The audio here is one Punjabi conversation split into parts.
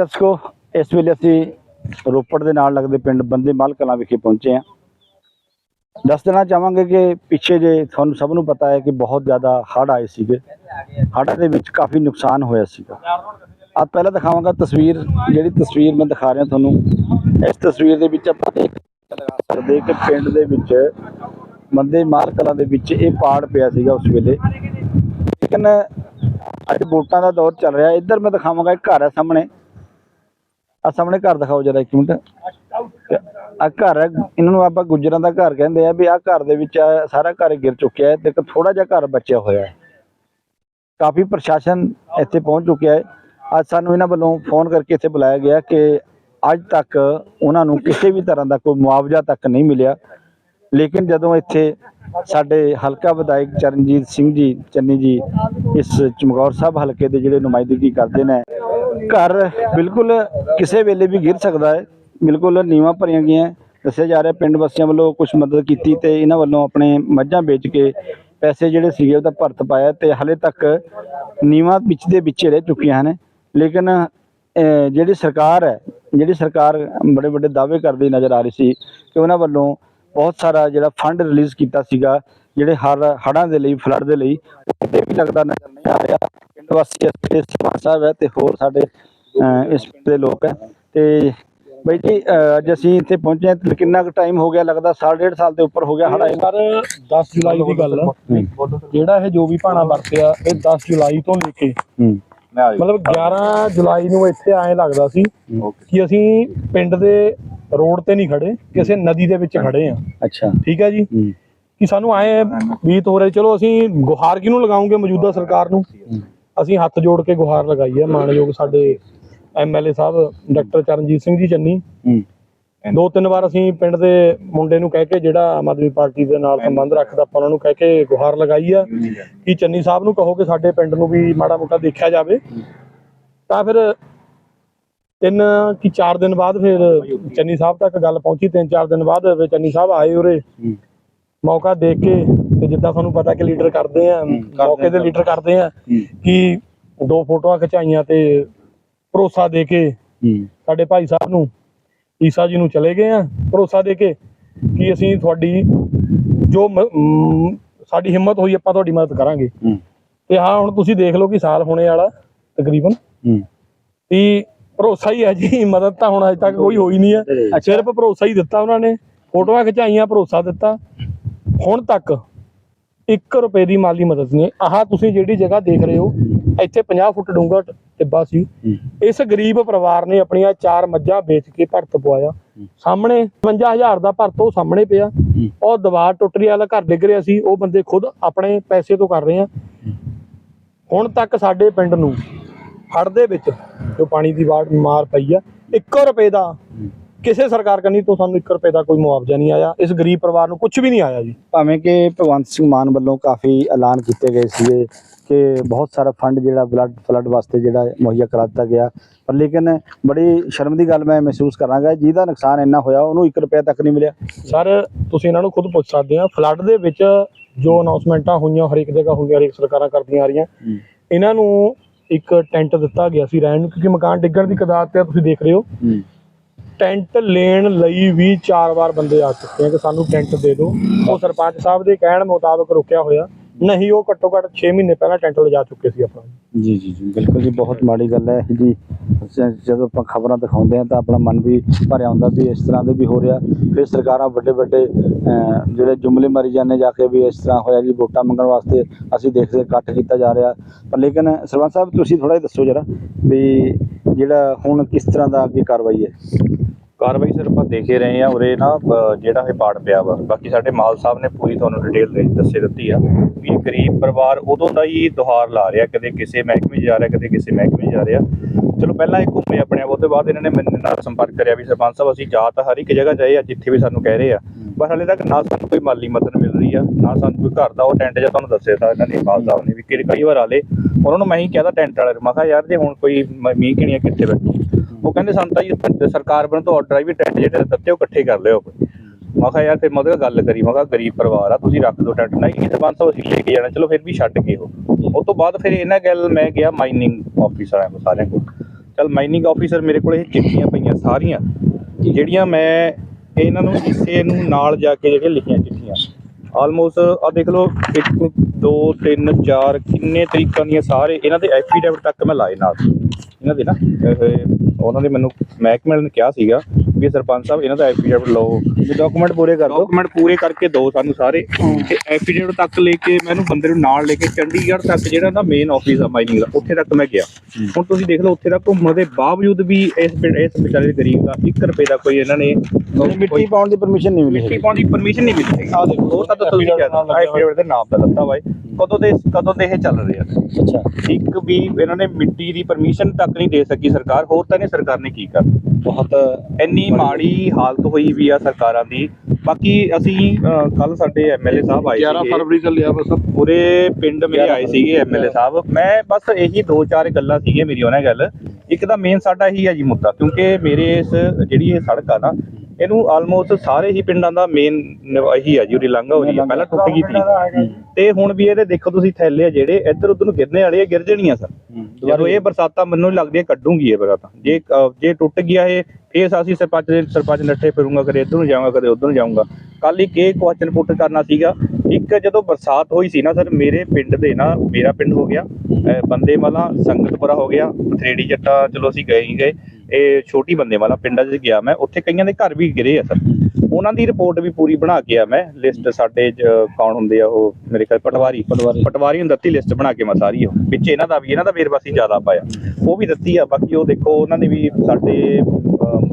ਦਰਸ਼ਕੋ, ਇਸ ਵੇਲੇ ਅਸੀਂ ਰੋਪੜ ਦੇ ਨਾਲ ਲੱਗਦੇ ਪਿੰਡ ਬੰਦੇ ਮਾਲ ਕਲਾਂ ਵਿਖੇ ਪਹੁੰਚੇ ਹਾਂ। ਦੱਸ ਦੇਣਾ ਚਾਹਾਂਗੇ ਕਿ ਪਿੱਛੇ ਜੇ ਤੁਹਾਨੂੰ ਸਭ ਨੂੰ ਪਤਾ ਹੈ ਕਿ ਬਹੁਤ ਜ਼ਿਆਦਾ ਹੜ੍ਹ ਆਏ ਸੀਗੇ। ਹੜ੍ਹਾਂ ਦੇ ਵਿੱਚ ਕਾਫੀ ਨੁਕਸਾਨ ਹੋਇਆ ਸੀਗਾ। ਆ ਪਹਿਲਾਂ ਦਿਖਾਵਾਂਗਾ ਤਸਵੀਰ, ਜਿਹੜੀ ਤਸਵੀਰ ਮੈਂ ਦਿਖਾ ਰਿਹਾ ਤੁਹਾਨੂੰ। ਇਸ ਤਸਵੀਰ ਦੇ ਵਿੱਚ ਆਪਾਂ ਦੇਖ ਸਕਦੇ ਕਿ ਪਿੰਡ ਦੇ ਵਿੱਚ ਬੰਦੇ ਮਾਲ ਕਲਾਂ ਦੇ ਵਿੱਚ ਇਹ ਪਾੜ ਪਿਆ ਸੀਗਾ ਉਸ ਵੇਲੇ। ਲੇਕਿਨ ਅੱਜ ਵੋਟਾਂ ਦਾ ਦੌਰ ਚੱਲ ਰਿਹਾ। ਇੱਧਰ ਮੈਂ ਦਿਖਾਵਾਂਗਾ, ਇੱਕ ਘਰ ਹੈ ਸਾਹਮਣੇ। ਆ ਸਾਹਮਣੇ ਘਰ ਦਿਖਾਓ ਜਰਾ ਇੱਕ ਮਿੰਟ। ਆ ਘਰ ਹੈ ਇਹਨਾਂ ਨੂੰ ਆਪਾਂ ਗੁੱਜਰਾਂ ਦਾ ਘਰ ਕਹਿੰਦੇ ਆ ਵੀ ਆ ਘਰ ਦੇ ਵਿੱਚ ਆਹ ਸਾਰਾ ਘਰ ਗਿਰ ਚੁੱਕਿਆ ਹੈ ਤੇ ਇੱਕ ਥੋੜਾ ਜਿਹਾ ਘਰ ਬਚਿਆ ਹੋਇਆ ਹੈ। ਕਾਫੀ ਪ੍ਰਸ਼ਾਸਨ ਇੱਥੇ ਪਹੁੰਚ ਚੁੱਕਿਆ ਹੈ। ਅੱਜ ਸਾਨੂੰ ਇਹਨਾਂ ਵੱਲੋਂ ਫੋਨ ਕਰਕੇ ਇੱਥੇ ਬੁਲਾਇਆ ਗਿਆ ਕਿ ਅੱਜ ਤੱਕ ਉਹਨਾਂ ਨੂੰ ਕਿਸੇ ਵੀ ਤਰ੍ਹਾਂ ਦਾ ਕੋਈ ਮੁਆਵਜ਼ਾ ਤੱਕ ਨਹੀਂ ਮਿਲਿਆ। ਲੇਕਿਨ ਜਦੋਂ ਇੱਥੇ ਸਾਡੇ ਹਲਕਾ ਵਿਧਾਇਕ ਚਰਨਜੀਤ ਸਿੰਘ ਜੀ, ਚੰਨੀ ਜੀ ਇਸ ਚਮਕੌਰ ਸਾਹਿਬ ਹਲਕੇ ਦੇ ਜਿਹੜੇ ਨੁਮਾਇੰਦਗੀ ਕਰਦੇ ਨੇ, ਘਰ ਬਿਲਕੁਲ ਕਿਸੇ ਵੇਲੇ ਵੀ ਗਿਰ ਸਕਦਾ ਹੈ। ਬਿਲਕੁਲ ਨੀਵਾਂ ਭਰੀਆਂ ਗਈਆਂ ਦੱਸਿਆ ਜਾ ਰਿਹਾ ਪਿੰਡ ਵਾਸੀਆਂ ਵੱਲੋਂ ਕੁਝ ਮਦਦ ਕੀਤੀ ਤੇ ਇਹਨਾਂ ਵੱਲੋਂ ਆਪਣੇ ਮੱਝਾਂ ਵੇਚ ਕੇ ਪੈਸੇ ਜਿਹੜੇ ਸੀਗੇ ਉਹਦਾ ਭਰਤ ਪਾਇਆ ਤੇ ਹਲੇ ਤੱਕ ਨੀਵਾਂ ਵਿੱਚ ਦੇ ਵਿੱਚ ਰਹਿ ਚੁੱਕੀਆਂ ਹਨ। ਲੇਕਿਨ ਜਿਹੜੀ ਸਰਕਾਰ ਹੈ, ਜਿਹੜੀ ਸਰਕਾਰ ਬੜੇ ਵੱਡੇ ਦਾਅਵੇ ਕਰਦੀ ਨਜ਼ਰ ਆ ਰਹੀ ਸੀ ਕਿ ਉਹਨਾਂ ਵੱਲੋਂ ਬਹੁਤ ਸਾਰਾ ਜਿਹੜਾ ਫੰਡ ਰਿਲੀਜ਼ ਕੀਤਾ ਸੀਗਾ ਜਿਹੜੇ ਹਰ ਹੜ੍ਹਾਂ ਦੇ ਲਈ ਫਲੱਡ ਦੇ ਲਈ ਉਹਦੇ ਵੀ ਲੱਗਦਾ ਨਜ਼ਰ ਨਹੀਂ ਆ ਰਿਹਾ। ਪਿੰਡ ਵਾਸੀ ਇੱਥੇ ਸਰਪੰਚ ਸਾਹਿਬ ਹੈ ਤੇ ਹੋਰ ਸਾਡੇ ਇਸ ਦੇ ਲੋਕ ਹੈ। ਤੇ ਬਈ ਜੀ ਅੱਜ ਅਸੀਂ ਇੱਥੇ ਪਹੁੰਚੇ ਹਾਂ ਤੇ ਕਿੰਨਾ ਕੁ ਟਾਈਮ ਹੋ ਗਿਆ? ਲੱਗਦਾ ਸਾਲ ਡੇਢ ਸਾਲ ਦੇ ਉੱਪਰ ਹੋ ਗਿਆ ਹੜ੍ਹਾਂ ਸਰ 10 ਜੁਲਾਈ ਦੀ ਗੱਲ। ਜਿਹੜਾ ਇਹ ਜੋ ਵੀ ਭਾਣਾ ਵਰਤਿਆ ਇਹ 10 ਜੁਲਾਈ ਤੋਂ ਲੈ ਕੇ ਮਤਲਬ 11 ਜੁਲਾਈ ਨੂੰ ਇੱਥੇ ਐਂ ਲੱਗਦਾ ਸੀ ਕਿ ਅਸੀਂ ਪਿੰਡ ਦੇ ਰੋਡ ਤੇ ਨਹੀਂ ਖੜੇ ਕਿਸੇ ਨਦੀ ਦੇ ਵਿੱਚ ਖੜੇ ਆ। ਅੱਛਾ। ਠੀਕ ਹੈ ਜੀ? ਕਿ ਸਾਨੂੰ ਐ ਬੀਤ ਹੋ ਰਿਹਾ ਚਲੋ ਅਸੀਂ ਗੁਹਾਰ ਕਿਹਨੂੰ ਲਗਾਉਂਗੇ ਮੌਜੂਦਾ ਸਰਕਾਰ ਨੂੰ? ਅਸੀਂ ਹੱਥ ਜੋੜ ਕੇ ਗੁਹਾਰ ਲਗਾਈ ਹੈ। ਮਾਨਯੋਗ ਸਾਡੇ ਐਮਐਲਏ ਸਾਹਿਬ ਡਾਕਟਰ ਚਰਨਜੀਤ ਸਿੰਘ ਜੀ ਚੰਨੀ। ਦੋ ਤਿੰਨ ਵਾਰ ਅਸੀਂ ਪਿੰਡ ਦੇ ਮੁੰਡੇ ਨੂੰ ਕਹਿ ਕੇ ਜਿਹੜਾ ਆਮ ਆਦਮੀ ਪਾਰਟੀ ਦੇ ਨਾਲ ਸੰਬੰਧ ਰੱਖਦਾ ਆਪਾਂ ਉਹਨਾਂ ਨੂੰ ਕਹਿ ਕੇ ਗੁਹਾਰ ਲਗਾਈ ਆ ਕਿ ਚੰਨੀ ਸਾਹਿਬ ਨੂੰ ਕਹੋ ਕਿ ਸਾਡੇ ਪਿੰਡ ਨੂੰ ਵੀ ਮਾੜਾ ਮੋਟਾ ਦੇਖਿਆ ਜਾਵੇ। ਤਾਂ ਫਿਰ ਤਿੰਨ ਕਿ ਚਾਰ ਦਿਨ ਬਾਅਦ ਫਿਰ ਚੰਨੀ ਸਾਹਿਬ ਤੱਕ ਗੱਲ ਪਹੁੰਚੀ ਤਿੰਨ ਚਾਰ ਦਿਨ ਬਾਅਦ ਚੰਨੀ ਸਾਹਿਬ ਆਏ ਉਰੇ। ਮੌਕਾ ਦੇਖ ਕੇ ਤੇ ਜਿੱਦਾਂ ਤੁਹਾਨੂੰ ਪਤਾ ਕਿ ਲੀਡਰ ਕਰਦੇ ਆ ਮੌਕੇ ਤੇ ਲੀਡਰ ਕਰਦੇ ਆ। ਕਿ ਦੋ ਫੋਟੋਆਂ ਖਿਚਾਈਆਂ ਤੇ ਭਰੋਸਾ ਦੇ ਕੇ ਸਾਡੇ ਭਾਈ ਸਾਹਿਬ ਨੂੰ ਈਸਾ ਜੀ ਨੂੰ ਚਲੇ ਗਏ ਆ ਭਰੋਸਾ ਦੇ ਕੇ ਕਿ ਅਸੀਂ ਤੁਹਾਡੀ ਜੋ ਸਾਡੀ ਹਿੰਮਤ ਹੋਈ ਆਪਾਂ ਤੁਹਾਡੀ ਮਦਦ ਕਰਾਂਗੇ। ਤੇ ਹਾਂ ਹੁਣ ਤੁਸੀਂ ਦੇਖ ਲਓ ਕਿ ਸਾਲ ਹੋਣੇ ਵਾਲਾ ਤਕਰੀਬਨ। ਤੇ ਭਰੋਸਾ ਹੀ ਹੈ ਜੀ ਮਦਦ ਤਾਂ ਹੁਣ ਅਜੇ ਤੱਕ ਕੋਈ ਹੋਈ ਨਹੀਂ ਹੈ। ਸਿਰਫ ਭਰੋਸਾ ਹੀ ਦਿੱਤਾ ਉਹਨਾਂ ਨੇ ਫੋਟੋਆਂ ਖਿਚਾਈਆਂ ਭਰੋਸਾ ਦਿੱਤਾ। ਹੁਣ ਤੱਕ 1 ਰੁਪਏ ਦੀ ਮਾਲੀ ਮਦਦ ਨਹੀਂ ਆਹ ਤੁਸੀਂ ਜਿਹੜੀ ਜਗ੍ਹਾ ਦੇਖ ਰਹੇ ਹੋ ਇੱਥੇ 50 ਫੁੱਟ ਡੂੰਘਾ ਟਿੱਬਾ ਸੀ। ਹੂੰ। ਇਸ ਗਰੀਬ ਪਰਿਵਾਰ ਨੇ ਆਪਣੀਆਂ ਚਾਰ ਮੱਝਾਂ ਵੇਚ ਕੇ ਭਰਤ ਪਵਾਇਆ। ਸਾਹਮਣੇ 55000 ਦਾ ਭਰਤ ਉਹ ਸਾਹਮਣੇ ਪਿਆ। ਉਹ ਦੀਵਾਰ ਟੁੱਟ ਰਹੀ ਵਾਲਾ ਘਰ ਡਿੱਗ ਰਿਹਾ ਸੀ। ਉਹ ਬੰਦੇ ਖੁਦ ਆਪਣੇ ਪੈਸੇ ਤੋਂ ਕਰ ਰਹੇ ਆ। ਹੁਣ ਤੱਕ ਸਾਡੇ ਪਿੰਡ ਨੂੰ ਹੜ੍ਹ ਦੇ ਵਿੱਚ ਜੋ ਪਾਣੀ ਦੀ ਵਾੜ ਮਾਰ ਪਈ ਆ 1 ਰੁਪਏ ਦਾ ਕਿਸੇ ਸਰਕਾਰ ਕੰਨੀ ਤੋਂ ਸਾਨੂੰ 1 ਰੁਪਏ ਦਾ ਕੋਈ ਮੁਆਵਜ਼ਾ ਨਹੀਂ ਆਇਆ। ਇਸ ਗਰੀਬ ਪਰਿਵਾਰ ਨੂੰ ਕੁਝ ਵੀ ਨਹੀਂ ਆਇਆ ਜੀ। ਭਾਵੇਂ ਕਿ ਭਗਵੰਤ ਸਿੰਘ ਮਾਨ ਵੱਲੋਂ ਕਾਫੀ ਐਲਾਨ ਕੀਤੇ ਗਏ ਸੀਗੇ। ਕਿ ਬਹੁਤ ਸਾਰਾ ਫੰਡ ਜਿਹੜਾ ਫਲੱਡ ਫਲੱਡ ਵਾਸਤੇ ਜਿਹੜਾ ਮੁਹੱਈਆ ਕਰਾ ਦਿੱਤਾ ਗਿਆ। ਪਰ ਲੇਕਿਨ ਬੜੀ ਸ਼ਰਮ ਦੀ ਗੱਲ ਮੈਂ ਮਹਿਸੂਸ ਕਰਾਂਗਾ ਜਿਹਦਾ ਨੁਕਸਾਨ ਇੰਨਾ ਹੋਇਆ ਉਹਨੂੰ 1 ਰੁਪਿਆ ਤੱਕ ਨਹੀਂ ਮਿਲਿਆ। ਸਰ ਤੁਸੀਂ ਇਹਨਾਂ ਨੂੰ ਖੁਦ ਪੁੱਛ ਸਕਦੇ ਆ ਫਲੱਡ ਦੇ ਵਿੱਚ ਜੋ ਅਨਾਉਂਸਮੈਂਟਾਂ ਹੋਈਆਂ ਹਰੇਕ ਜਗ੍ਹਾ ਹੁੰਦੀਆਂ ਹਰੇਕ ਸਰਕਾਰਾਂ ਕਰਦੀਆਂ ਆ ਰਹੀਆਂ ਇਹਨਾਂ ਨੂੰ ਇੱਕ ਟੈਂਟ ਦਿੱਤਾ ਗਿਆ ਸੀ ਰਹਿਣ ਨੂੰ ਕਿਉਂਕਿ ਮਕਾਨ ਡਿੱਗਣ ਦੀ ਕਦਾਰ ਤੇ ਤੁਸੀਂ ਦੇਖ ਰਹੇ ਹੋ। ਟੈਂਟ ਲੈਣ ਲਈ ਵੀ ਚਾਰ ਵਾਰ ਬੰਦੇ ਆ ਚੁੱਕੇ ਆ ਕਿ ਸਾਨੂੰ ਟੈਂਟ ਦੇ ਦਿਓ। ਉਹ ਸਰਪੰਚ ਸਾਹਿਬ ਦੇ ਕਹਿਣ ਮੁਤਾਬਕ ਰੁਕਿਆ ਹੋਇਆ। ਨਹੀਂ ਉਹ ਘੱਟੋ ਘੱਟ 6 ਮਹੀਨੇ ਪਹਿਲਾਂ ਟੈਂਟ ਲਿਜਾ ਚੁੱਕੇ ਸੀ ਆਪਣਾ ਜੀ ਜੀ ਜੀ ਬਿਲਕੁਲ ਜੀ ਬਹੁਤ ਮਾੜੀ ਗੱਲ ਹੈ ਜੀ। ਜ- ਜਦੋਂ ਆਪਾਂ ਖਬਰਾਂ ਦਿਖਾਉਂਦੇ ਹਾਂ ਤਾਂ ਆਪਣਾ ਮਨ ਵੀ ਭਰਿਆ ਹੁੰਦਾ ਵੀ ਇਸ ਤਰ੍ਹਾਂ ਦੇ ਵੀ ਹੋ ਰਿਹਾ। ਫਿਰ ਸਰਕਾਰਾਂ ਵੱਡੇ ਵੱਡੇ ਅਹ, ਜਿਹੜੇ ਜੁਮਲੇ ਮਾਰੀ ਜਾਂਦੇ ਜਾ ਕੇ ਵੀ ਇਸ ਤਰ੍ਹਾਂ ਹੋਇਆ ਜੀ ਵੋਟਾਂ ਮੰਗਣ ਵਾਸਤੇ ਅਸੀਂ ਦੇਖਦੇ ਇਕੱਠ ਕੀਤਾ ਜਾ ਰਿਹਾ। ਪਰ ਲੇਕਿਨ ਸਰਪੰਚ ਸਾਹਿਬ ਤੁਸੀਂ ਥੋੜਾ ਜਿਹਾ ਦੱਸੋ ਜਰਾ ਵੀ ਜਿਹੜਾ ਹੁਣ ਕਿਸ ਤਰ੍ਹਾਂ ਦਾ ਅੱਗੇ ਕਾਰਵਾਈ ਹੈ? ਕਾਰਵਾਈ ਸਿਰ ਆਪਾਂ ਦੇਖੇ ਰਹੇ ਆ ਉਰੇ ਨਾ ਅ, ਜਿਹੜਾ ਇਹ ਪਾੜ ਪਿਆ ਵਾ। ਬਾਕੀ ਸਾਡੇ ਮਾਲ ਸਾਹਿਬ ਨੇ ਪੂਰੀ ਤੁਹਾਨੂੰ ਡਿਟੇਲ ਦੇ ਦੱਸੇ ਦਿੱਤੀ ਆ। ਵੀ ਗਰੀਬ ਪਰਿਵਾਰ ਉਦੋਂ ਦਾ ਹੀ ਦੁਹਾਰ ਲਾ ਰਿਹਾ, ਕਦੇ ਕਿਸੇ ਮਹਿਕਮੇ ਜਾ ਰਿਹਾ, ਕਦੇ ਕਿਸੇ ਮਹਿਕਮੇ ਜਾ ਰਿਹਾ। ਚਲੋ ਪਹਿਲਾਂ ਇਹ ਘੁੰਮੇ ਆਪਣੇ ਆਪ, ਉਹਦੇ ਬਾਅਦ ਇਹਨਾਂ ਨੇ ਮੇਰੇ ਨਾਲ ਸੰਪਰਕ ਕਰਿਆ ਵੀ ਸਰਪੰਚ ਸਾਹਿਬ, ਅਸੀਂ ਜਾ ਤਾਂ ਹਰ ਇੱਕ ਜਗ੍ਹਾ ਜਾਏ ਆ, ਜਿੱਥੇ ਵੀ ਸਾਨੂੰ ਕਹਿ ਰਹੇ ਆ। ਪਰ ਹਾਲੇ ਤੱਕ ਨਾ ਸਾਨੂੰ ਕੋਈ ਮਾਲੀ ਮਦਦ ਮਿਲ ਰਹੀ ਆ, ਨਾ ਸਾਨੂੰ ਕੋਈ ਘਰ ਦਾ ਉਹ ਟੈਂਟ ਜਾਂ ਤੁਹਾਨੂੰ ਦੱਸਿਆ ਤਾਂ ਇਹਨਾਂ ਨੇ ਮਾਲ ਸਾਹਿਬ ਨੇ ਵੀ ਕਿ ਕਈ ਵਾਰ ਆਲੇ ਉਹਨਾਂ ਨੂੰ ਮੈਂ ਹੀ ਕਿਹਾ ਟੈਂਟ ਵਾਲੇ ਮੈਂ ਕਿਹਾ ਯਾਰ ਜੇ ਹੁਣ ਕੋਈ ਮੀਂਹ ਕਿਣੀਆਂ ਕਿੱਥੇ ਬੈਠੋ ਉਹ ਕਹਿੰਦੇ ਸਾਨੂੰ ਤਾਂ ਜੀ ਸਰਕਾਰ ਵੱਲੋਂ ਤੋਂ ਆਰਡਰ ਆਈ ਵੀ ਟੈਂਟ ਜਿਹੜੇ ਦਿੱਤੇ, ਉਹ ਇਕੱਠੇ ਕਰ ਲਿਓ। ਮੈਂ ਕਿਹਾ ਯਾਰ ਫਿਰ ਮੈਂ ਉਹਦੇ ਨਾਲ ਗੱਲ ਕਰੀ, ਮੈਂ ਕਿਹਾ ਗਰੀਬ ਪਰਿਵਾਰ ਆ, ਤੁਸੀਂ ਰੱਖ ਦਿਓ ਟੈਂਟ। ਨਹੀਂ ਸਰਪੰਚ ਸਾਹਿਬ ਅਸੀਂ ਲੈ ਕੇ ਜਾਣਾ, ਚਲੋ ਫਿਰ ਵੀ ਛੱਡ ਕੇ ਉਹ ਉਹ ਤੋਂ ਬਾਅਦ ਫਿਰ ਇਹਨਾਂ ਗੱਲ ਮੈਂ ਗਿਆ ਮਾਈਨਿੰਗ ਆਫਿਸਰ ਆ, ਸਾਰਿਆਂ ਕੋਲ। ਚਲ ਮਾਈਨਿੰਗ ਆਫੀਸਰ ਮੇਰੇ ਕੋਲ ਇਹ ਚਿੱਠੀਆਂ ਪਈਆਂ ਸਾਰੀਆਂ, ਜਿਹੜੀਆਂ ਮੈਂ ਇਹਨਾਂ ਨੂੰ ਕਿਸੇ ਨੂੰ ਨਾਲ ਜਾ ਕੇ ਜਿਹੜੀਆਂ ਲਿਖੀਆਂ ਚਿੱਠੀਆਂ। ਆਲਮੋਸਟ ਆ ਦੇਖ ਲਓ 1 2 3 4 ਕਿੰਨੇ ਤਰੀਕਾਂ ਦੀਆਂ ਸਾਰੇ ਇਹਨਾਂ ਦੇ ਐਫੀਡੇਵਿਟ ਤੱਕ ਮੈਂ ਲਾਏ ਨਾਲ। ਇਹਨਾਂ ਦੇ ਨਾ ਇਹ ਉਹਨਾਂ ਨੇ ਮੈਨੂੰ ਮਹਿਕਮੇ ਨੇ ਕਿਹਾ ਸੀਗਾ ਵੀ ਸਰਪੰਚ ਸਾਹਿਬ ਇਹਨਾਂ ਦਾ ਐਫੀਡੇਵਿਟ ਲਓ ਡਾਕੂਮੈਂਟ ਪੂਰੇ ਕਰ ਦਿਓ। ਡਾਕੂਮੈਂਟ ਪੂਰੇ ਕਰਕੇ ਦਿਓ ਸਾਨੂੰ ਸਾਰੇ। ਤੇ ਐਫੀਡੇਵਿਟ ਤੱਕ ਲੈ ਕੇ ਮੈਨੂੰ ਬੰਦੇ ਨੂੰ ਨਾਲ ਲੈ ਕੇ ਚੰਡੀਗੜ੍ਹ ਤੱਕ ਜਿਹੜਾ ਨਾ ਮੇਨ ਆਫਿਸ ਆ ਮਾਈਨਿੰਗ ਦਾ ਉੱਥੇ ਤੱਕ ਮੈਂ ਗਿਆ। ਹੁਣ ਤੁਸੀਂ ਦੇਖ ਲਓ ਉੱਥੇ ਤੱਕ ਘੁੰਮਣ ਦੇ ਬਾਵਜੂਦ ਵੀ ਇਸ ਪਿੰਡ ਇਸ ਵਿਚਾਰੇ ਗਰੀਬ ਦਾ 1 ਰੁਪਏ ਦਾ ਕੋਈ ਇਹਨਾਂ ਨੇ ਮਿੱਟੀ ਪਾਉਣ ਦੀ ਪਰਮਿਸ਼ਨ ਨਹੀਂ ਮਿਲੀ ਮਿੱਟੀ ਪਾਉਣ ਦੀ ਪਰਮਿਸ਼ਨ ਨਹੀਂ ਮਿਲੀ। ਆਹ ਦੇਖੋ ਉਹ ਤਾਂ ਤੁਸੀਂ ਕਹਿੰਦੇ ਐਫੀਡੇਵਿਟ ਦੇ ਨਾਮ ਦਾ ਵਾ ਇਹ। ਕਦੋਂ ਦੇ ਕਦੋਂ ਦੇ ਇਹ ਚੱਲ ਰਹੇ ਆ? ਅੱਛਾ। ਇੱਕ ਵੀ ਇਹਨਾਂ ਨੇ ਮਿੱਟੀ ਦੀ ਪਰਮਿਸ਼ਨ ਤੱਕ ਨਹੀਂ ਦੇ ਸਕੀ ਸਰਕਾਰ ਹੋਰ ਤਾਂ ਇਹਨੇ ਸਰਕਾਰ ਨੇ ਕੀ ਕਰ ਬਹੁਤ ਇੰਨੀ ਮਾੜੀ ਹਾਲਤ ਹੋਈ ਵੀ ਆ ਸਰਕਾਰਾਂ ਦੀ। ਬਾਕੀ ਅਸੀਂ ਕੱਲ ਸਾਡੇ ਐਮਐਲਏ ਸਾਹਿਬ ਆਏ 11 ਸੀਗੇ। ਫਰਵਰੀ ਚੱਲਿਆ ਬਸ ਪੂਰੇ ਪਿੰਡ ਮੇਰੇ ਆਏ ਸੀਗੇ ਐਮਐਲਏ ਸਾਹਿਬ। ਮੈਂ ਬਸ ਇਹੀ ਦੋ ਚਾਰ ਗੱਲਾਂ ਸੀਗੀਆਂ ਮੇਰੀ ਉਹਨਾਂ ਗੱਲ। ਇੱਕ ਤਾਂ ਮੇਨ ਸਾਡਾ ਇਹੀ ਹੈ ਜੀ ਮੁੱਦਾ ਕਿਉਂਕਿ ਮੇਰੇ ਇਸ ਜਿਹੜੀ ਇਹ ਸੜਕ ਆ ਨਾ ਇਹਨੂੰ ਆਲਮੋਸਟ ਸਾਰੇ ਹੀ ਪਿੰਡਾਂ ਦਾ ਮੇਨ ਇਹੀ ਹੈ ਜੀ ਉਹਦੀ ਲੰਘ ਹੋ ਰਹੀ ਹੈ ਪਹਿਲਾਂ ਟੁੱਟ ਗਈ ਸੀ। ਤੇ ਹੁਣ ਵੀ ਇਹਦੇ ਦੇਖੋ ਤੁਸੀਂ ਥੈਲੇ ਆ ਜਿਹੜੇ ਇੱਧਰ ਉੱਧਰ ਨੂੰ ਗਿਰਨੇ ਵਾਲੇ ਆ ਗਿਰ ਜਣੀਆਂ ਸਰ। ਜਦੋਂ ਇਹ ਬਰਸਾਤਾਂ ਮੈਨੂੰ ਲੱਗਦੀ ਹੈ ਕੱਢੂਗੀ ਇਹ ਬਰਸਾਤਾਂ। ਜੇ ਜੇ ਟੁੱਟ ਗਿਆ ਇਹ ਫੇਰ ਅਸੀਂ ਸਰਪੰਚ ਦੇ ਸਰਪੰਚ ਨੱਠੇ ਫਿਰੂੰਗਾ ਕਦੇ ਇੱਧਰ ਨੂੰ ਜਾਵਾਂਗਾ ਕਦੇ ਉੱਧਰ ਨੂੰ ਜਾਊਂਗਾ। ਕੱਲ ਇੱਕ ਇਹ ਕੁਐਸਚਨ ਪੁੱਟ ਕਰਨਾ ਸੀਗਾ। ਇੱਕ ਜਦੋਂ ਬਰਸਾਤ ਹੋਈ ਸੀ ਨਾ ਸਰ ਮੇਰੇ ਪਿੰਡ ਦੇ ਨਾ ਮੇਰਾ ਪਿੰਡ ਹੋ ਗਿਆ ਬੰਦੇ ਵਾਲਾ ਸੰਗਤਪੁਰਾ ਹੋ ਗਿਆ ਪਥਰੇੜੀ ਜੱਟਾ ਚਲੋ ਅਸੀਂ ਗਏ ਹੀ ਗਏ। ਇਹ ਛੋਟੀ ਬੰਦੇ ਵਾਲਾ ਪਿੰਡਾਂ 'ਚ ਗਿਆ ਮੈਂ ਉੱਥੇ ਕਈਆਂ ਦੇ ਘਰ ਵੀ ਗਿਰੇ ਆ ਸਰ। ਉਹਨਾਂ ਦੀ ਰਿਪੋਰਟ ਵੀ ਪੂਰੀ ਬਣਾ ਕੇ ਆ ਮੈਂ ਲਿਸਟ ਸਾਡੇ ਕੌਣ ਹੁੰਦੇ ਆ ਉਹ ਮੇਰੇ ਖਿਆਲ ਪਟਵਾਰੀ। ਪਟਵਾਰੀ। ਪਟਵਾਰੀ ਨੂੰ ਦਿੱਤੀ ਲਿਸਟ ਬਣਾ ਕੇ ਮੈਂ ਸਾਰੀ ਉਹ। ਵਿੱਚ ਇਹਨਾਂ ਦਾ ਵੀ ਇਹਨਾਂ ਦਾ ਵੇਰਵਾਸੀ ਜ਼ਿਆਦਾ ਪਾਇਆ। ਉਹ ਵੀ ਦਿੱਤੀ ਆ ਬਾਕੀ ਉਹ ਦੇਖੋ ਉਹਨਾਂ ਨੇ ਵੀ ਸਾਡੇ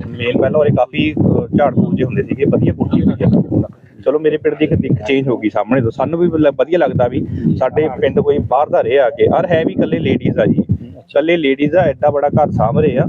ਮੇਨ ਪਹਿਲਾਂ ਉਹਰੇ ਕਾਫੀ ਝਾੜ ਫੂਕ ਜਿਹੇ ਹੁੰਦੇ ਸੀਗੇ, ਵਧੀਆ ਕੁਰਸੀ ਹੋਈ ਆ। ਚਲੋ ਮੇਰੇ ਪਿੰਡ ਦੀ ਇੱਕ ਦਿੱਖ ਚੇਂਜ ਹੋ ਗਈ ਸਾਹਮਣੇ ਤੋਂ। ਸਾਨੂੰ ਵੀ ਵਧੀਆ ਲੱਗਦਾ ਵੀ ਸਾਡੇ ਪਿੰਡ ਕੋਈ ਬਾਹਰ ਦਾ ਰਿਹਾ ਕੇ, ਔਰ ਹੈ ਵੀ ਇਕੱਲੇ ਲੇਡੀਜ਼ ਆ ਜੀ। ਇਕੱਲੇ ਲੇਡੀਜ਼ ਆ, ਐਡਾ ਬੜਾ ਘਰ ਸਾਂਭ ਰਹੇ ਆ।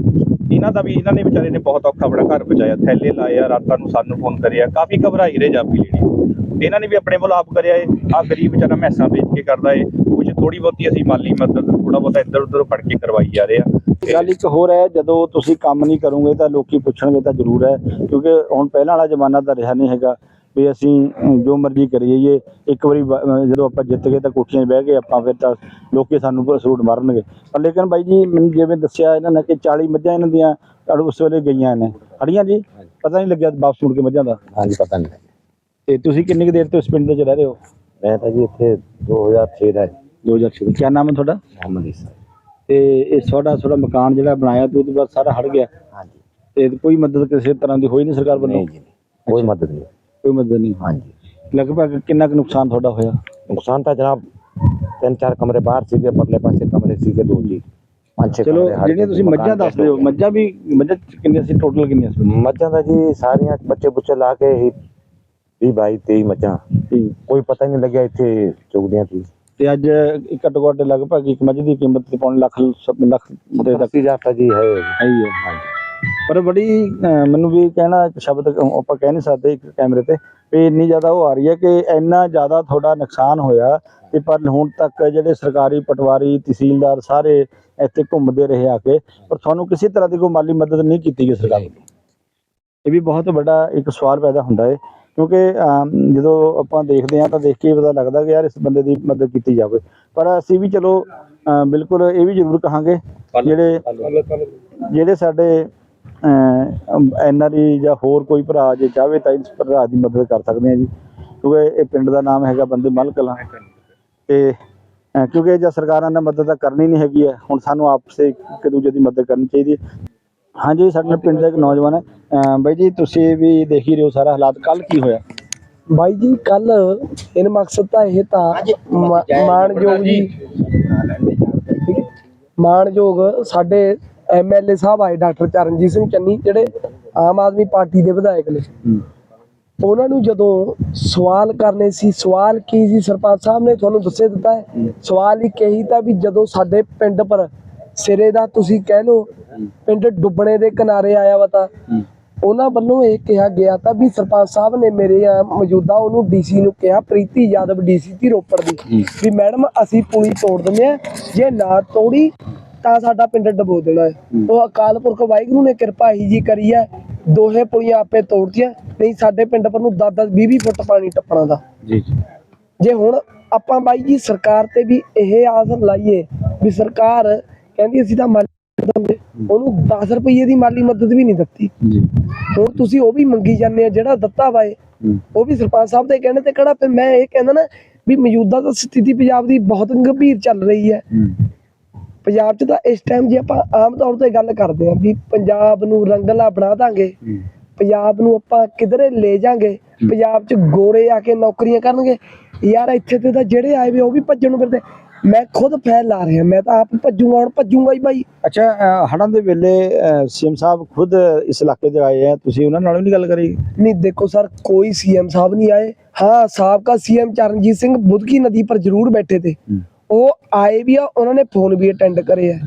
ਇਹਨਾਂ ਦਾ ਵੀ, ਇਹਨਾਂ ਨੇ ਵਿਚਾਰੇ ਨੇ ਬਹੁਤ ਔਖਾ ਬੜਾ ਘਰ ਬਚਾਇਆ। ਥੈਲੇ ਲਾਏ ਆ, ਰਾਤਾਂ ਨੂੰ ਸਾਨੂੰ ਫੋਨ ਕਰਿਆ। ਕਾਫੀ ਘਬਰਾਈ ਰਹੇ ਜਾਪੀ ਲੇਡੀ ਇਹਨਾਂ ਨੇ ਵੀ ਆਪਣੇ ਵੱਲ ਆਪ ਕਰਿਆ ਏ। ਆ ਗਰੀਬ ਵਿਚਾਰਾ ਮੈਸਾਂ ਵੇਚ ਕੇ ਕਰਦਾ ਏ। ਕੁਝ ਥੋੜੀ ਬਹੁਤੀ ਅਸੀਂ ਮਾਲੀ ਮਦਦ ਥੋੜਾ ਬਹੁਤਾ ਇੱਧਰ ਉੱਧਰ ਫੜ ਕੇ ਕਰਵਾਈ ਜਾ ਰਹੇ। ਆ ਗੱਲ ਇੱਕ ਹੋਰ ਹੈ ਜਦੋਂ ਤੁਸੀਂ ਕੰਮ ਨਹੀਂ ਕਰੋਗੇ ਤਾਂ ਲੋਕੀ ਪੁੱਛਣਗੇ ਤਾਂ ਜ਼ਰੂਰ ਹੈ ਕਿਉਂਕਿ ਹੁਣ ਪਹਿਲਾਂ ਵਾਲਾ ਜ਼ਮਾਨਾ ਤਾਂ ਰਿਹਾ ਨਹੀਂ ਹੈਗਾ ਵੀ ਅਸੀਂ ਜੋ ਮਰਜ਼ੀ ਕਰੀ ਜਾਈਏ ਇੱਕ ਵਾਰੀ ਜਦੋਂ ਆਪਾਂ ਜਿੱਤ ਗਏ ਤਾਂ ਕੋਠੀਆਂ 'ਚ ਬਹਿ ਗਏ ਆਪਾਂ ਫਿਰ ਤਾਂ ਲੋਕੀ ਸਾਨੂੰ ਸੂਟ ਮਾਰਨਗੇ। ਪਰ ਲੇਕਿਨ ਬਾਈ ਜੀ ਮੈਨੂੰ ਜਿਵੇਂ ਦੱਸਿਆ ਇਹਨਾਂ ਨੇ ਕਿ 40 ਮੱਝਾਂ ਇਹਨਾਂ ਦੀਆਂ ਅੜ- ਉਸ ਵੇਲੇ ਗਈਆਂ ਨੇ। ਖੜੀਆਂ ਜੀ? ਪਤਾ ਨਹੀਂ ਲੱਗਿਆ ਵਾਪਸ ਮੁੜ ਕੇ ਮੱਝਾਂ ਦਾ? ਹਾਂਜੀ ਪਤਾ ਨਹੀਂ ਤੇ ਤੁਸੀਂ ਕਿੰਨੀ ਕੁ ਦੇਰ ਤੋਂ ਇਸ ਪਿੰਡ ਦੇ 'ਚ ਰਹਿ ਰਹੇ ਹੋ? ਮੈਂ ਤਾਂ ਜੀ ਇੱਥੇ 2006 ਦਾ 2006 ਕੀ ਨਾਮ ਹੈ ਤੁਹਾਡਾ? ਮੁਹੰਮਦ ਇਸਾ ਤੇ ਇਹ ਤੁਹਾਡਾ ਤੁਹਾਡਾ ਮਕਾਨ ਜਿਹੜਾ ਬਣਾਇਆ ਤੇ ਬਾਅਦ ਸਾਰਾ ਹੜ ਗਿਆ? ਹਾਂਜੀ। ਤੇ ਕੋਈ ਮਦਦ ਕਿਸੇ ਤਰ੍ਹਾਂ ਦੀ ਹੋਈ ਨਹੀਂ ਸਰਕਾਰ ਵੱਲੋਂ? ਨਹੀਂ ਜੀ ਨਹੀਂ। ਕੋਈ ਮਦਦ ਨਹੀਂ। ਕੋਈ ਮਦਦ ਨਹੀਂ? ਹਾਂਜੀ। ਲਗਭਗ ਕਿੰਨਾ ਕੁ ਨੁਕਸਾਨ ਤੁਹਾਡਾ ਹੋਇਆ? ਨੁਕਸਾਨ ਤਾਂ ਜਨਾਬ ਤਿੰਨ ਚਾਰ ਕਮਰੇ ਬਾਹਰ ਸੀਗੇ ਪਰਲੇ ਪਾਸੇ ਕਮਰੇ ਸੀਗੇ ਦੋ ਜੀ। ਪੰਜ ਛੇ ਚਲੋ ਕਮਰੇ ਜਿਹੜੀਆਂ ਤੁਸੀਂ ਮੱਝਾਂ ਮਕਾਨ ਦੱਸਦੇ ਹੋ ਮੱਝਾਂ ਵੀ ਮੱਝਾਂ ਕਿੰਨੀਆਂ ਸੀ ਟੋਟਲ ਕਿੰਨੀਆਂ ਸੀ। ਮੱਝਾਂ ਦਾ ਜੀ ਸਾਰੀਆਂ ਬੱਚੇ ਬੁੱਚੇ ਲਾ ਕੇ ਹੀ 20 22 23 ਮੱਝਾਂ। ਕੋਈ ਪਤਾ ਹੀ ਨਹੀਂ ਲੱਗਿਆ ਇੱਥੇ ਚੁਗਦੀਆਂ ਸੀ ਤੇ ਅੱਜ ਇੱਕ ਘੱਟੋ ਘੱਟ ਲਗਭਗ ਇੱਕ ਮੱਝ ਦੀ ਕੀਮਤ ਤੇ ਪੌਣੇ ਲੱਖ ਲੱਖ ਦੇ ਤੱਕ 80000 ਤਾਂ ਜੀ ਹੈ ਹੈ ਹੀ ਹੈ ਹਾਂਜੀ ਪਰ ਬੜੀ ਮੈਨੂੰ ਵੀ ਕਹਿਣਾ ਇੱਕ ਸ਼ਬਦ ਆਪਾਂ ਕਹਿ ਨਹੀਂ ਸਕਦੇ ਇੱਕ ਕੈਮਰੇ ਤੇ ਵੀ ਇੰਨੀ ਜ਼ਿਆਦਾ ਉਹ ਆ ਰਹੀ ਹੈ ਕਿ ਇੰਨਾ ਜ਼ਿਆਦਾ ਤੁਹਾਡਾ ਨੁਕਸਾਨ ਹੋਇਆ ਤੇ ਪਰ ਹੁਣ ਤੱਕ ਜਿਹੜੇ ਸਰਕਾਰੀ ਪਟਵਾਰੀ ਤਹਿਸੀਲਦਾਰ ਸਾਰੇ ਇੱਥੇ ਘੁੰਮਦੇ ਰਹੇ ਆ ਕੇ ਪਰ ਤੁਹਾਨੂੰ ਕਿਸੇ ਤਰ੍ਹਾਂ ਦੀ ਕੋਈ ਮਾਲੀ ਮਦਦ ਨਹੀਂ ਕੀਤੀ ਗਈ ਸਰਕਾਰ ਵੱਲੋਂ। ਇਹ ਵੀ ਬਹੁਤ ਵੱਡਾ ਇੱਕ ਸਵਾਲ ਪੈਦਾ ਹੁੰਦਾ ਹੈ। ਕਿਉਂਕਿ ਜਦੋਂ ਆਪਾਂ ਦੇਖਦੇ ਹਾਂ ਤਾਂ ਦੇਖ ਕੇ ਪਤਾ ਲੱਗਦਾ ਕਿ ਯਾਰ ਇਸ ਬੰਦੇ ਦੀ ਮਦਦ ਕੀਤੀ ਜਾਵੇ। ਪਰ ਅਸੀਂ ਵੀ ਚਲੋ ਬਿਲਕੁਲ ਇਹ ਵੀ ਜ਼ਰੂਰ ਕਹਾਂਗੇ ਜਿਹੜੇ ਜਿਹੜੇ ਸਾਡੇ ਐਨਆਰਈ ਜਾਂ ਹੋਰ ਕੋਈ ਭਰਾ ਜੇ ਚਾਹਵੇ ਤਾਂ ਇਸ ਭਰਾ ਦੀ ਮਦਦ ਕਰ ਸਕਦੇ ਆ ਜੀ। ਕਿਉਂਕਿ ਇਹ ਪਿੰਡ ਦਾ ਨਾਮ ਹੈਗਾ ਬੰਦੇ ਮਲ ਕਲਾਂ। ਤੇ ਕਿਉਂਕਿ ਜੇ ਸਰਕਾਰਾਂ ਨੇ ਮਦਦ ਤਾਂ ਕਰਨੀ ਨਹੀਂ ਹੈਗੀ ਹੈ ਹੁਣ ਸਾਨੂੰ ਆਪਸੇ ਇੱਕ ਦੂਜੇ ਦੀ ਮਦਦ ਕਰਨੀ ਚਾਹੀਦੀ ਹੈ। ਹਾਂਜੀ ਸਾਡੇ ਨਾਲ ਪਿੰਡ ਦਾ ਇੱਕ ਨੌਜਵਾਨ ਹੈ। ਬਾਈ ਜੀ ਤੁਸੀਂ ਵੀ ਦੇਖ ਹੀ ਰਹੇ ਹੋ ਸਾਰਾ ਹਾਲਾਤ। ਕੱਲ ਕੀ ਹੋਇਆ? ਬਾਈ ਜੀ ਕੱਲ ਇਹਨ ਮਕਸਦ ਤਾਂ ਇਹ ਤਾਂ ਮਾ- ਮਾਣਯੋਗ ਜੀ। ਮਾਣਯੋਗ ਸਾਡੇ ਐਮਐਲਏ ਸਾਹਿਬ ਆਏ ਡਾਕਟਰ ਚਰਨਜੀਤ ਸਿੰਘ ਚੰਨੀ ਜਿਹੜੇ ਆਮ ਆਦਮੀ ਪਾਰਟੀ ਦੇ ਵਿਧਾਇਕ ਨੇ। ਉਹਨਾਂ ਨੂੰ ਜਦੋਂ ਸਵਾਲ ਕਰਨੇ ਸੀ ਸਵਾਲ ਕੀ ਸੀ? ਸਰਪੰਚ ਸਾਹਿਬ ਨੇ ਤੁਹਾਨੂੰ ਦੱਸੇ ਦਿੱਤਾ ਹੈ। ਸਵਾਲ ਹੀ ਕਹੀ ਤਾਂ ਵੀ ਜਦੋਂ ਸਾਡੇ ਪਿੰਡ ਪਰ ਸਿਰੇ ਦਾ ਤੁਸੀਂ ਕਹਿ ਲਓ ਪਿੰਡ ਡੁੱਬਣੇ ਦੇ ਕਿਨਾਰੇ ਆਇਆ ਵਾ ਤਾਂ। ਉਹਨਾਂ ਵੱਲੋਂ ਇਹ ਕਿਹਾ ਗਿਆ ਤਾਂ ਵੀ ਸਰਪੰਚ ਸਾਹਿਬ ਨੇ ਮੇਰੇ ਆ ਮੌਜੂਦਾ ਉਹਨੂੰ ਡੀਸੀ ਨੂੰ ਕਿਹਾ ਪ੍ਰੀਤੀ ਯਾਦਵ ਡੀਸੀ ਸੀ ਰੋਪੜ ਦੀ ਵੀ ਮੈਡਮ ਅਸੀਂ ਪੁਲੀ ਤੋੜ ਦਿੰਦੇ ਆ ਜੇ ਨਾ ਤੋੜੀ ਤਾਂ ਸਾਡਾ ਪਿੰਡ ਡਬੋ ਦੇਣਾ ਹੈ। ਉਹ ਅਕਾਲ ਪੁਰਖ ਵਾਹਿਗੁਰੂ ਨੇ ਕਿਰਪਾ ਹੀ ਜੀ ਕਰੀ ਹੈ ਦੋਹੇ ਪੁਲੀਆਂ ਆਪੇ ਤੋੜਤੀਆਂ ਨਹੀਂ ਸਾਡੇ ਪਿੰਡ ਪਰ ਨੂੰ 10 10 20 20 ਫੁੱਟ ਪਾਣੀ ਟੱਪਣਾ ਦਾ। ਜੀ। ਜੇ ਹੁਣ ਆਪਾਂ ਬਾਈ ਜੀ ਸਰਕਾਰ ਤੇ ਵੀ ਇਹ ਆਸ ਲਾਈਏ ਵੀ ਸਰਕਾਰ ਕਹਿੰਦੀ ਅਸੀਂ ਤਾਂ ਮਦਦ ਦਾਂਗੇ ਉਹਨੂੰ 10 ਰੁਪਏ ਦੀ ਮਾਲੀ ਮਦਦ ਵੀ ਨਹੀਂ ਦਿੱਤੀ। ਜੀ। ਹੁਣ ਤੁਸੀਂ ਉਹ ਵੀ ਮੰਗੀ ਜਾਂਦੇ ਆ ਜਿਹੜਾ ਦਿੱਤਾ ਵਾ ਇਹ। ਹੂੰ। ਉਹ ਵੀ ਸਰਪੰਚ ਸਾਹਿਬ ਦੇ ਕਹਿਣੇ ਤੇ ਕਿਹੜਾ ਫਿਰ ਮੈਂ ਇਹ ਕਹਿੰਦਾ ਨਾ ਵੀ ਮੌਜੂਦਾ ਤਾਂ ਸਥਿਤੀ ਪੰਜਾਬ ਦੀ ਬਹੁਤ ਗੰਭੀਰ ਚੱਲ ਰਹੀ ਹੈ। ਪੰਜਾਬ 'ਚ ਤਾਂ ਇਸ ਟਾਈਮ ਜੇ ਆਪਾਂ ਆਮ ਤੌਰ ਤੇ ਗੱਲ ਕਰਦੇ ਆਂ ਵੀ ਪੰਜਾਬ ਨੂੰ ਰੰਗਲਾ ਬਣਾ ਦਾਂਗੇ। ਪੰਜਾਬ ਨੂੰ ਆਪਾਂ ਕਿਧਰੇ ਲੈ ਜਾਾਂਗੇ। ਪੰਜਾਬ 'ਚ ਗੋਰੇ ਆ ਕੇ ਨੌਕਰੀਆਂ ਕਰਨਗੇ। ਯਾਰ ਇੱਥੇ ਤੇ ਤਾਂ ਜਿਹੜੇ ਆਏ ਵੀ ਉਹ ਵੀ ਭੱਜਣ ਨੂੰ ਫਿਰਦੇ। ਮੈਂ ਖੁਦ ਫੈਲ ਲਾ ਰਿਹਾ ਮੈਂ ਤਾਂ ਆਪ ਭੱਜੂਗਾ ਹੁਣ ਭੱਜੂਗਾ ਹੀ ਬਾਈ। ਅੱਛਾ ਅ, ਹੜ੍ਹਾਂ ਦੇ ਵੇਲੇ ਸੀਐਮ ਸਾਹਿਬ ਖੁਦ ਇਸ ਇਲਾਕੇ ਦੇ ਆਏ ਆ ਤੁਸੀਂ ਉਹਨਾਂ ਨਾਲ ਵੀ ਨਹੀਂ ਗੱਲ ਕਰੀ? ਨਹੀਂ ਦੇਖੋ ਸਰ ਕੋਈ ਸੀਐਮ ਸਾਹਿਬ ਨਹੀਂ ਆਏ। ਹਾਂ ਸਾਬਕਾ ਸੀਐਮ ਚਰਨਜੀਤ ਸਿੰਘ ਬੁੱਧਕੀ ਨਦੀ ਪਰ ਜ਼ਰੂਰ ਬੈਠੇ ਤੇ। ਉਹ ਆਏ ਵੀ ਆ ਉਹਨਾਂ ਨੇ ਫੋਨ ਵੀ ਅਟੈਂਡ ਕਰੇ ਆ।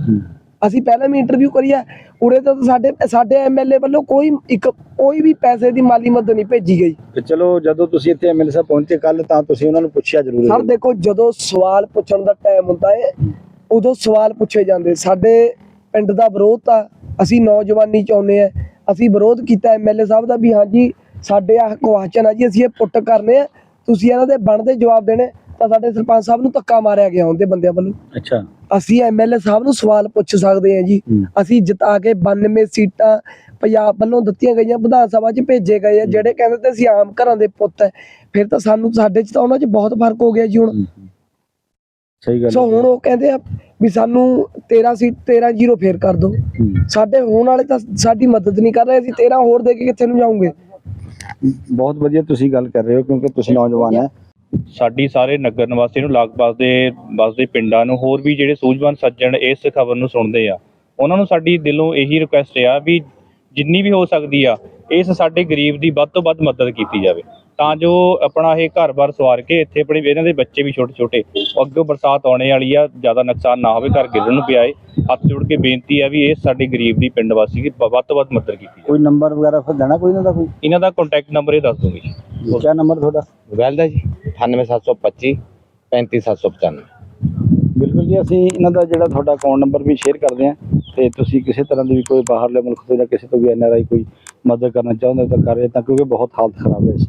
ਅਸੀਂ ਪਹਿਲਾਂ ਵੀ ਇੰਟਰਵਿਊ ਕਰੀ ਆ ਉਰੇ ਤਾਂ ਸਾਡੇ ਸਾਡੇ ਐਮਐਲਏ ਵੱਲੋਂ ਕੋਈ ਇੱਕ ਕੋਈ ਵੀ ਪੈਸੇ ਦੀ ਮਾਲੀ ਮਦਦ ਨਹੀਂ ਭੇਜੀ ਗਈ। ਤੇ ਚਲੋ ਜਦੋਂ ਤੁਸੀਂ ਇੱਥੇ ਐਮਐਲਏ ਸਾਹਿਬ ਪਹੁੰਚੇ ਕੱਲ ਤਾਂ ਤੁਸੀਂ ਉਹਨਾਂ ਨੂੰ ਪੁੱਛਿਆ ਜ਼ਰੂਰ। ਸਰ ਦੇਖੋ ਜਦੋਂ ਸਵਾਲ ਪੁੱਛਣ ਦਾ ਟਾਈਮ ਹੁੰਦਾ ਹੈ ਉਦੋਂ ਸਵਾਲ ਪੁੱਛੇ ਜਾਂਦੇ ਸਾਡੇ ਪਿੰਡ ਦਾ ਵਿਰੋਧ ਤਾਂ ਅਸੀਂ ਨੌਜਵਾਨੀ ਚਾਹੁੰਦੇ ਆ। ਅਸੀਂ ਵਿਰੋਧ ਕੀਤਾ ਐਮਐਲਏ ਸਾਹਿਬ ਦਾ ਵੀ ਹਾਂਜੀ ਸਾਡੇ ਆਹ ਕੁਐਸਚਨ ਆ ਜੀ ਅਸੀਂ ਇਹ ਪੁੱਟ ਕਰਨੇ ਆ। ਤੁਸੀਂ ਇਹਨਾਂ ਦੇ ਬਣਦੇ ਜਵਾਬ ਦੇਣੇ। ਤਾਂ ਸਾਡੇ ਸਰਪੰਚ ਸਾਹਿਬ ਨੂੰ ਧੱਕਾ ਮਾਰਿਆ ਗਿਆ ਉਹਦੇ ਬੰਦਿਆਂ ਵੱਲੋਂ। ਅੱਛਾ। ਅਸੀਂ ਐਮਐਲਏ ਸਾਹਿਬ ਨੂੰ ਸਵਾਲ ਪੁੱਛ ਸਕਦੇ ਹਾਂ ਜੀ। ਅਸੀਂ ਜਿਤਾ ਕੇ 92 ਸੀਟਾਂ ਪੰਜਾਬ ਵੱਲੋਂ ਦਿੱਤੀਆਂ ਗਈਆਂ ਵਿਧਾਨ ਸਭਾ 'ਚ ਭੇਜੇ ਗਏ ਆ ਜਿਹੜੇ ਕਹਿੰਦੇ ਤੇ ਅਸੀਂ ਆਮ ਘਰਾਂ ਦੇ ਪੁੱਤ ਹੈ ਫਿਰ ਤਾਂ ਸਾਨੂੰ ਸਾਡੇ 'ਚ ਤਾਂ ਉਹਨਾਂ 'ਚ ਬਹੁਤ ਫ਼ਰਕ ਹੋ ਗਿਆ ਜੀ ਹੁਣ। ਸਹੀ ਗੱਲ ਸੋ ਹੁਣ ਉਹ ਕਹਿੰਦੇ ਆ ਵੀ ਸਾਨੂੰ 13 ਸੀਟ 13 ਜ਼ੀਰੋ ਫੇਰ ਕਰ ਦਿਓ। ਸਾਡੇ ਹੋਣ ਵਾਲੇ ਤਾਂ ਸਾਡੀ ਮਦਦ ਨਹੀਂ ਕਰ ਰਹੇ ਅਸੀਂ 13 ਹੋਰ ਦੇ ਕੇ ਕਿੱਥੇ ਨੂੰ ਜਾਵਾਂਗੇ ਬਹੁਤ ਵਧੀਆ ਤੁਸੀਂ ਗੱਲ ਕਰ ਰਹੇ ਹੋ ਕਿਉਂਕਿ ਤੁਸੀਂ ਨੌਜਵਾਨ ਹੈ। ਸਾਡੀ ਸਾਰੇ ਨਗਰ ਨਿਵਾਸੀ ਨੂੰ ਲਾਗ-ਪਾਸ ਦੇ ਵਸਦੇ ਪਿੰਡਾਂ ਨੂੰ ਹੋਰ ਵੀ ਜਿਹੜੇ ਸੂਝਵਾਨ ਸੱਜਣ ਇਸ ਖਬਰ ਨੂੰ ਸੁਣਦੇ ਆ ਉਹਨਾਂ ਨੂੰ ਸਾਡੀ ਦਿਲੋਂ ਇਹੀ ਰਿਕੁਐਸਟ ਆ ਵੀ ਜਿੰਨੀ ਵੀ ਹੋ ਸਕਦੀ ਆ ਇਸ ਸਾਡੇ ਗਰੀਬ ਦੀ ਵੱਧ ਤੋਂ ਵੱਧ ਮਦਦ ਕੀਤੀ ਜਾਵੇ। ਤਾਂ ਜੋ ਆਪਣਾ ਇਹ ਘਰ-ਬਾਰ ਸਵਾਰ ਕੇ ਇੱਥੇ ਆਪਣੇ ਇਹਨਾਂ ਦੇ ਬੱਚੇ ਵੀ ਛੋਟੇ-ਛੋਟੇ ਅੱਗੇ ਬਰਸਾਤ ਆਉਣੇ ਵਾਲੀ ਆ ਜ਼ਿਆਦਾ ਨੁਕਸਾਨ ਨਾ ਹੋਵੇ ਘਰ ਗਿਰਨ ਨੂੰ ਪਿਆ ਏ ਹੱਥ ਜੋੜ ਕੇ ਬੇਨਤੀ ਆ ਵੀ ਇਹ ਸਾਡੇ ਗਰੀਬ ਦੀ ਪਿੰਡ ਵਾਸੀ ਦੀ ਵੱਧ ਤੋਂ ਵੱਧ ਮਦਦ ਕੀਤੀ ਜਾਵੇ। ਕੋਈ ਨੰਬਰ ਵਗੈਰਾ ਫਿਰ ਦੇਣਾ ਕੋਈ ਇਹਨਾਂ ਦਾ ਕੋਈ? ਇਹਨਾਂ ਦਾ ਕੰਟੈਕਟ ਨੰਬਰ ਇਹ ਦੱਸ ਦੂੰਗੀ ਕੀ ਨੰਬਰ ਤੁਹਾਡਾ? ਮੋਬਾਈਲ ਦਾ ਜੀ 98725 35795 ਬਿਲਕੁਲ ਜੀ ਅਸੀਂ ਇਹਨਾਂ ਦਾ ਜਿਹੜਾ ਤੁਹਾਡਾ ਅਕਾਊਂਟ ਨੰਬਰ ਵੀ ਸ਼ੇਅਰ ਕਰਦੇ ਹਾਂ ਤੇ ਤੁਸੀਂ ਕਿਸੇ ਤਰ੍ਹਾਂ ਦੀ ਵੀ ਕੋਈ ਬਾਹਰਲੇ ਮੁਲਕ ਤੋਂ ਜਾਂ ਕਿਸੇ ਤੋਂ ਵੀ ਐਨਆਰਆਈ ਕੋਈ ਮਦਦ ਕਰਨਾ ਚਾਹੁੰਦੇ ਹੋ ਤਾਂ ਕਰੇ ਤਾਂ ਕਿਉਂਕਿ ਬਹੁਤ ਹਾਲਤ ਖਰਾਬ ਹੈ ਇਸ